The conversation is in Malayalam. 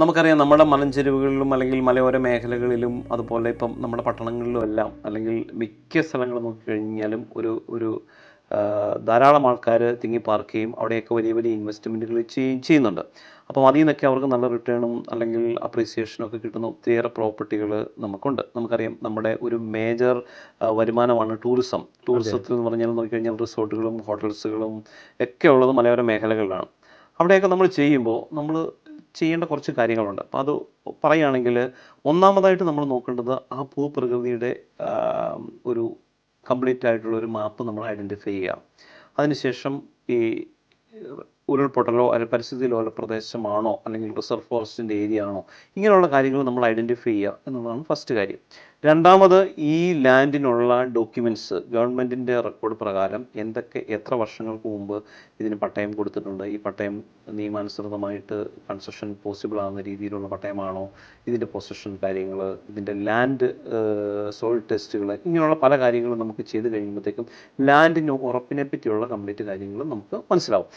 നമുക്കറിയാം നമ്മുടെ മലഞ്ചെരുവുകളിലും അല്ലെങ്കിൽ മലയോര മേഖലകളിലും അതുപോലെ ഇപ്പം നമ്മുടെ പട്ടണങ്ങളിലും എല്ലാം അല്ലെങ്കിൽ മിക്ക സ്ഥലങ്ങളും നോക്കിക്കഴിഞ്ഞാലും ഒരു ഒരു ധാരാളം ആൾക്കാർ തിങ്ങി പാർക്കുകയും അവിടെയൊക്കെ വലിയ വലിയ ഇൻവെസ്റ്റ്മെന്റുകൾ ചെയ്യുന്നുണ്ട്. അപ്പം അതിൽ നിന്നൊക്കെ അവർക്ക് നല്ല റിട്ടേണും അല്ലെങ്കിൽ അപ്രീസിയേഷനും ഒക്കെ കിട്ടുന്ന ഒത്തിരിയേറെ പ്രോപ്പർട്ടികൾ നമുക്കുണ്ട്. നമുക്കറിയാം നമ്മുടെ ഒരു മേജർ വരുമാനമാണ് ടൂറിസം ടൂറിസത്തിൽ എന്ന് പറഞ്ഞാൽ നോക്കിക്കഴിഞ്ഞാൽ റിസോർട്ടുകളും ഹോട്ടൽസുകളും ഒക്കെ ഉള്ളത് മലയോര മേഖലകളിലാണ്. അവിടെയൊക്കെ നമ്മൾ ചെയ്യുമ്പോൾ നമ്മൾ ചെയ്യേണ്ട കുറച്ച് കാര്യങ്ങളുണ്ട്. അപ്പോൾ അത് പറയുകയാണെങ്കിൽ ഒന്നാമതായിട്ട് നമ്മൾ നോക്കേണ്ടത് ആ ഭൂപ്രകൃതിയുടെ ഒരു കംപ്ലീറ്റ് ആയിട്ടുള്ള ഒരു മാപ്പ് നമ്മൾ ഐഡന്റിഫൈ ചെയ്യുക. അതിനുശേഷം ഈ ഉരുൾപൊട്ടലോ അല്ലെങ്കിൽ പരിസ്ഥിതി ലോല പ്രദേശമാണോ അല്ലെങ്കിൽ റിസർവ് ഫോറസ്റ്റിന്റെ ഏരിയ ആണോ? ഇങ്ങനെയുള്ള കാര്യങ്ങൾ നമ്മൾ ഐഡന്റിഫൈ ചെയ്യുക എന്നുള്ളതാണ് ഫസ്റ്റ് കാര്യം. രണ്ടാമത് ഈ ലാൻഡിനുള്ള ഡോക്യുമെന്റ്സ് ഗവൺമെന്റിന്റെ റെക്കോർഡ് പ്രകാരം എന്തൊക്കെ എത്ര വർഷങ്ങൾക്ക് മുമ്പ് ഇതിന് പട്ടയം കൊടുത്തിട്ടുണ്ട്? ഈ പട്ടയം നിയമാനുസൃതമായിട്ട് കൺസ്ട്രക്ഷൻ പോസിബിൾ ആകുന്ന രീതിയിലുള്ള പട്ടയമാണോ? ഇതിന്റെ പൊസഷൻ കാര്യങ്ങൾ ഇതിന്റെ ലാൻഡ് സോയിൽ ടെസ്റ്റുകൾ ഇങ്ങനെയുള്ള പല കാര്യങ്ങളും നമുക്ക് ചെയ്ത് കഴിയുമ്പോഴത്തേക്കും ലാൻഡിന് ഉറപ്പിനെ പറ്റിയുള്ള കംപ്ലീറ്റ് കാര്യങ്ങൾ നമുക്ക് മനസ്സിലാവും.